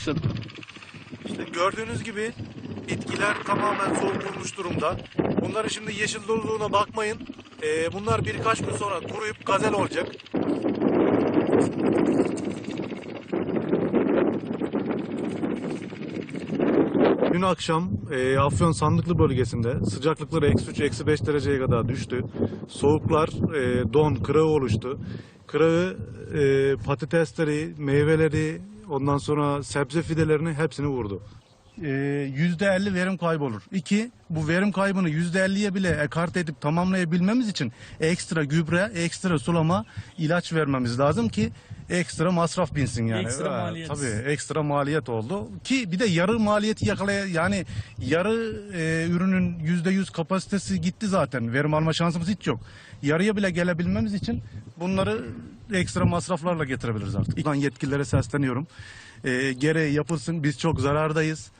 Başladı. İşte gördüğünüz gibi bitkiler tamamen soğuk vurmuş durumda. Bunların şimdi yeşil doluluğuna bakmayın. Ee, bunlar birkaç gün sonra kuruyup gazel olacak. Dün akşam e, Afyon Sandıklı bölgesinde sıcaklıkları eksi 3, eksi 5 dereceye kadar düştü. Soğuklar, e, don, kırağı oluştu. Kırağı e, patatesleri, meyveleri, ondan sonra sebze fidelerini hepsini vurdu. E, %50 verim kaybı olur. İki, bu verim kaybını %50'ye bile ekart edip tamamlayabilmemiz için ekstra gübre, ekstra sulama, ilaç vermemiz lazım ki ekstra masraf binsin yani. Ekstra Ha, maliyet. Tabii ekstra maliyet oldu ki bir de yarı maliyeti yakalaya yani yarı e, ürünün yüzde yüz kapasitesi gitti zaten verim alma şansımız hiç yok. Yarıya bile gelebilmemiz için bunları ekstra masraflarla getirebiliriz artık. İlk yetkililere sesleniyorum. E, gereği yapılsın biz çok zarardayız.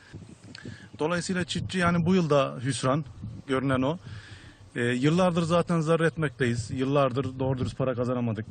Dolayısıyla çiftçi yani bu yılda hüsran görünen o. E, yıllardır zaten zarar etmekteyiz. Yıllardır doğru dürüst para kazanamadık.